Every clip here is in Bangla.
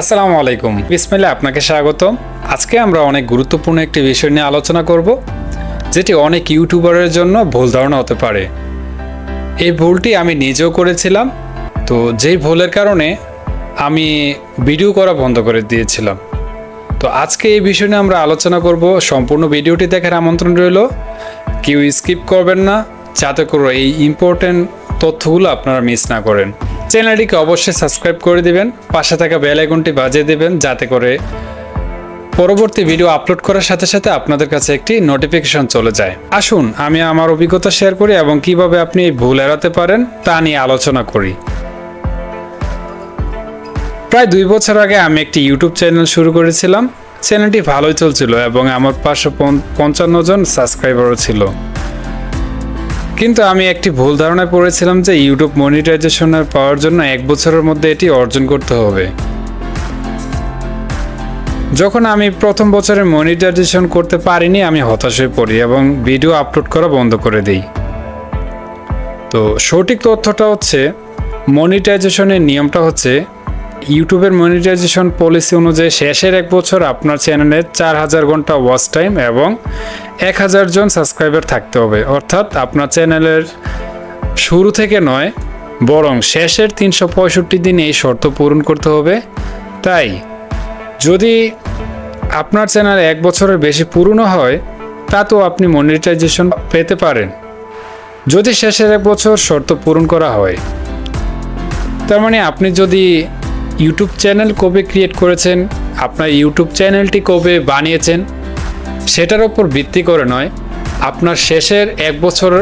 আসসালামু আলাইকুম। বিসমিল্লা আপনাকে স্বাগত। আজকে আমরা অনেক গুরুত্বপূর্ণ একটি বিষয় নিয়ে আলোচনা করব, যেটি অনেক ইউটিউবারের জন্য ভুল ধারণা হতে পারে। এই ভুলটি আমি নিজেও করেছিলাম, তো যেই ভুলের কারণে আমি ভিডিও করা বন্ধ করে দিয়েছিলাম। তো আজকে এই বিষয় নিয়ে আমরা আলোচনা করব, সম্পূর্ণ ভিডিওটি দেখার আমন্ত্রণ রইল। কেউ স্কিপ করবেন না, যাতে করে এই ইম্পর্টেন্ট তথ্যগুলো আপনারা মিস না করেন। চ্যানেলটিকে অবশ্যই সাবস্ক্রাইব করে দিবেন, পাশে থাকা বেল আইকনটি বাজিয়ে দিবেন যাতে করে পরবর্তী ভিডিও আপলোড করার সাথে সাথে আপনাদের কাছে একটি নোটিফিকেশন চলে যায়। আসুন, আমি আমার অভিজ্ঞতা শেয়ার করি এবং কীভাবে আপনি এই ভুল এড়াতে পারেন তা নিয়ে আলোচনা করি। প্রায় দুই বছর আগে আমি একটি ইউটিউব চ্যানেল শুরু করেছিলাম। চ্যানেলটি ভালোই চলছিল এবং আমার পাঁচশো পঞ্চান্ন জন সাবস্ক্রাইবারও ছিল। কিন্তু আমি একটি ভুল ধারণায় পড়েছিলাম যে ইউটিউব মনিটাইজেশনের পাওয়ার জন্য এক বছরের মধ্যে এটি অর্জন করতে হবে। যখন আমি প্রথম বছরে মনিটাইজেশন করতে পারিনি, আমি হতাশ হয়ে পড়ি এবং ভিডিও আপলোড করা বন্ধ করে দিই। তো সঠিক তথ্যটা হচ্ছে মনিটাইজেশনের নিয়মটা হচ্ছে ইউটিউবের মনিটাইজেশন পলিসি অনুযায়ী শেষের এক বছর আপনার চ্যানেলে চার হাজার ঘণ্টা ওয়াচ টাইম এবং এক হাজার জন সাবস্ক্রাইবার থাকতে হবে। অর্থাৎ আপনার চ্যানেলের শুরু থেকে নয়, বরং শেষের তিনশো পঁয়ষট্টি দিন এই শর্ত পূরণ করতে হবে। তাই, যদি আপনার চ্যানেল এক বছরের বেশি পুরনো হয় তা তো আপনি মনিটাইজেশন পেতে পারেন। যদি শেষের এক বছর শর্ত পূরণ করা হয়, তার মানে আপনি যদি ইউটিউব চ্যানেল কবে ক্রিয়েট করেছেন, আপনার ইউটিউব চ্যানেলটি কবে বানিয়েছেন সেটার ওপর ভিত্তি করে নয়, আপনার শেষের এক বছর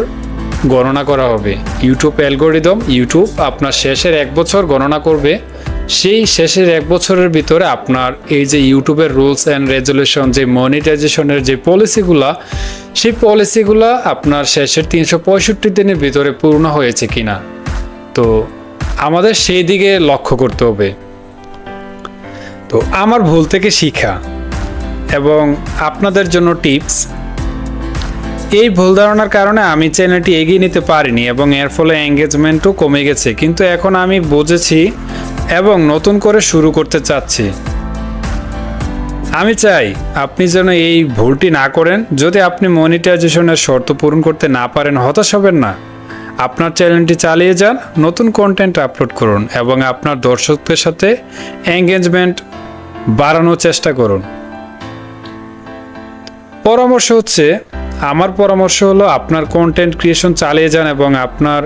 গণনা করা হবে। ইউটিউব অ্যালগোরিদম ইউটিউব আপনার শেষের এক বছর গণনা করবে। সেই শেষের এক বছরের ভিতরে আপনার এই যে ইউটিউবের রুলস অ্যান্ড রেজুলেশন যে মনিটাইজেশনের যে পলিসিগুলা সেই পলিসিগুলা আপনার শেষের তিনশো পঁয়ষট্টি দিনের ভিতরে পূর্ণ হয়েছে কিনা। তো আমাদের সেই দিকে লক্ষ্য করতে হবে। তো আমার ভুল থেকে শিখা। এবং আপনাদের জন্য টিপস। এই ভুল ধারণার কারণে আমি চ্যানেলটি এগিয়ে নিতে পারিনি এবং এর ফলে এঙ্গেজমেন্টও কমে গেছে। কিন্তু এখন আমি বুঝেছি এবং নতুন করে শুরু করতে চাচ্ছি। আমি চাই আপনি যেন এই ভুলটি না করেন। যদি আপনি মনিটাইজেশনের শর্ত পূরণ করতে না পারেন, হতাশ হবেন না। আপনার চ্যানেলটি চালিয়ে যান, নতুন কন্টেন্ট আপলোড করুন এবং আপনার দর্শকদের সাথে এঙ্গেজমেন্ট বাড়ানোর চেষ্টা করুন। পরামর্শ হচ্ছে, আমার পরামর্শ হলো আপনার কন্টেন্ট ক্রিয়েশন চালিয়ে যান এবং আপনার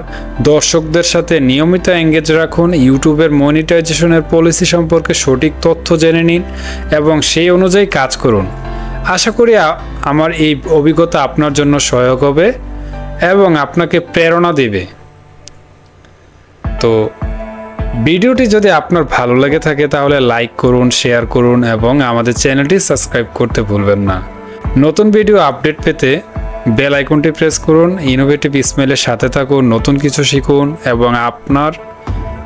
দর্শকদের সাথে নিয়মিত এঙ্গেজ রাখুন। ইউটিউবের মনিটাইজেশনের পলিসি সম্পর্কে সঠিক তথ্য জেনে নিন এবং সেই অনুযায়ী কাজ করুন। আশা করি আমার এই অভিজ্ঞতা আপনার জন্য সহায়ক হবে এবং আপনাকে প্রেরণা দেবে। তো, ভিডিওটি যদি আপনার ভালো লেগে থাকে তাহলে লাইক করুন শেয়ার করুন এবং আমাদের চ্যানেলটি সাবস্ক্রাইব করতে ভুলবেন না। নতুন ভিডিও আপডেট পেতে বেল আইকনটি প্রেস করুন ইনোভেটিভ স্মেলের সাথে থাকুন, নতুন কিছু শিখুন, এবং আপনার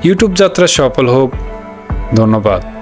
ইউটিউব যাত্রা সফল হোক। ধন্যবাদ।